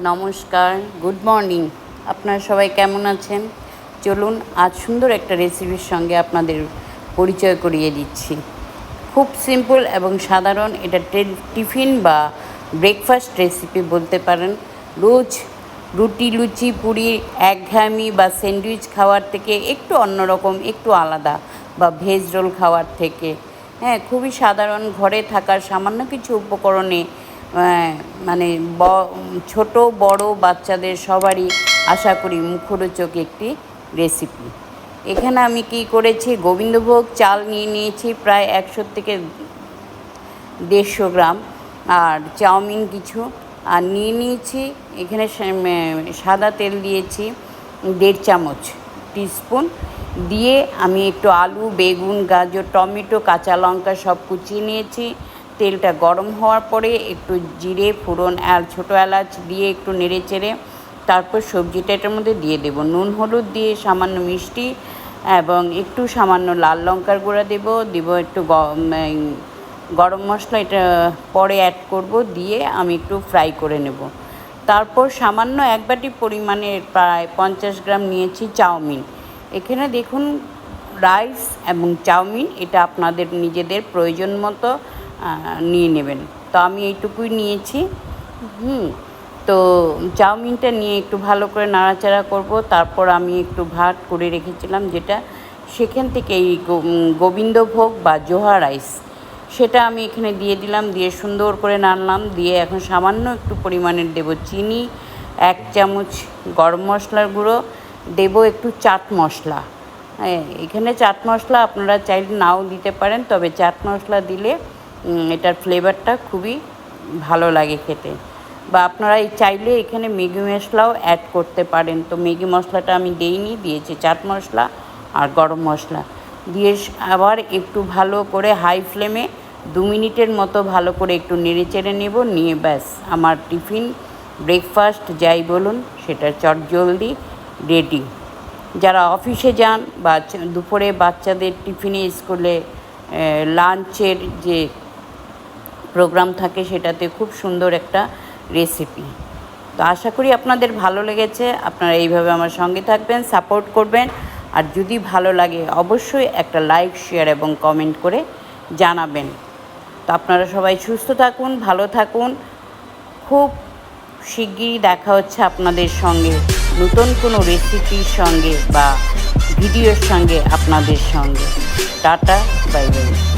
নমস্কার good morning আপনারা সবাই কেমন আছেন? চলুন আজ সুন্দর একটা রেসিপির সঙ্গে আপনাদের পরিচয় করিয়ে দিচ্ছি। খুব সিম্পল এবং সাধারণ এটা টিফিন বা ব্রেকফাস্ট রেসিপি বলতে পারেন। রোজ রুটি, লুচি, পুরি, একঘেয়ামি বা স্যান্ডউইচ খাওয়ার থেকে একটু অন্যরকম, একটু আলাদা বা ভেজ রোল খাওয়ার থেকে। হ্যাঁ খুবই সাধারণ, ঘরে থাকার সামান্য কিছু উপকরণে মানে ব, ছোট, বড় বাচ্চাদের সবারই আশা করি মুখরোচক একটি রেসিপি এখানে আমি কি করেছি? গোবিন্দভোগ চাল নিয়ে নিয়েছি, প্রায় একশো থেকে দেড়শো গ্রাম। আর চাউমিন কিছু। আর নিয়ে নিয়েছি, এখানে সাদা তেল দিয়েছি, দেড় চামচ টিস্পুন দিয়ে আমি একটু আলু, বেগুন, গাজর, টমেটো, কাঁচা লঙ্কা সব কুচিয়ে নিয়েছি। তেলটা গরম হওয়ার পরে একটু জিরে, ফোড়ন আর ছোটো এলাচ দিয়ে একটু নেড়ে চেড়ে তারপর সবজিটা এটার মধ্যে দিয়ে দেবো। নুন, হলুদ দিয়ে সামান্য মিষ্টি এবং একটু সামান্য লাল লঙ্কার গুঁড়া দেবো। দিব একটু গরম মশলা এটা পরে অ্যাড করব, দিয়ে আমি একটু ফ্রাই করে নেব। তারপর সামান্য এক বাটি পরিমাণে প্রায় পঞ্চাশ গ্রাম নিয়েছি চাউমিন। এখানে দেখুন রাইস এবং চাউমিন এটা আপনাদের নিজেদের প্রয়োজন মতো নিয়ে নেবেন। তো আমি এইটুকুই নিয়েছি। হুম, তো চাউমিনটা নিয়ে একটু ভালো করে নাড়াচাড়া করব। তারপর আমি একটু ভাত করে রেখেছিলাম যেটা সেখান থেকে এই গোবিন্দভোগ বা জোহা রাইস। সেটা আমি এখানে দিয়ে দিলাম, দিয়ে সুন্দর করে নাড়লাম, দিয়ে এখন সামান্য একটু পরিমাণের দেব চিনি, এক চামচ গরম মশলার গুঁড়ো, দেব একটু চাট মশলা। হ্যাঁ এখানে চাট মশলা আপনারা চাইলে নাও দিতে পারেন, তবে চাট মশলা দিলে এটার ফ্লেভারটা খুবই ভালো লাগে খেতে। বা আপনারা চাইলে এখানে ম্যাগি মশলাও অ্যাড করতে পারেন। তো ম্যাগি মশলাটা আমি দিইনি, দিয়েছি চাট মশলা আর গরম মশলা। দিয়ে আবার একটু ভালো করে হাই ফ্লেমে দু মিনিটের মতো ভালো করে একটু নেড়ে চেড়ে নেব, নিয়ে ব্যাস। আমার টিফিন ব্রেকফাস্ট যাই বলুন, সেটা চট জলদি রেডি যারা অফিসে যান বা দুপুরে বাচ্চাদের টিফিনে, স্কুলে লাঞ্চের যে প্রোগ্রাম থাকে সেটাতে খুব সুন্দর একটা রেসিপি তো আশা করি আপনাদের ভালো লেগেছে, আপনারা এইভাবে আমার সঙ্গে থাকবেন সাপোর্ট করবেন। আর যদি ভালো লাগে, অবশ্যই একটা লাইক শেয়ার এবং কমেন্ট করে জানাবেন। তো আপনারা সবাই সুস্থ থাকুন, ভালো থাকুন। খুব শিগগিরই দেখা হচ্ছে আপনাদের সঙ্গে নতুন কোনো রেসিপির সঙ্গে বা ভিডিওর সঙ্গে আপনাদের সঙ্গে। Tata bye bye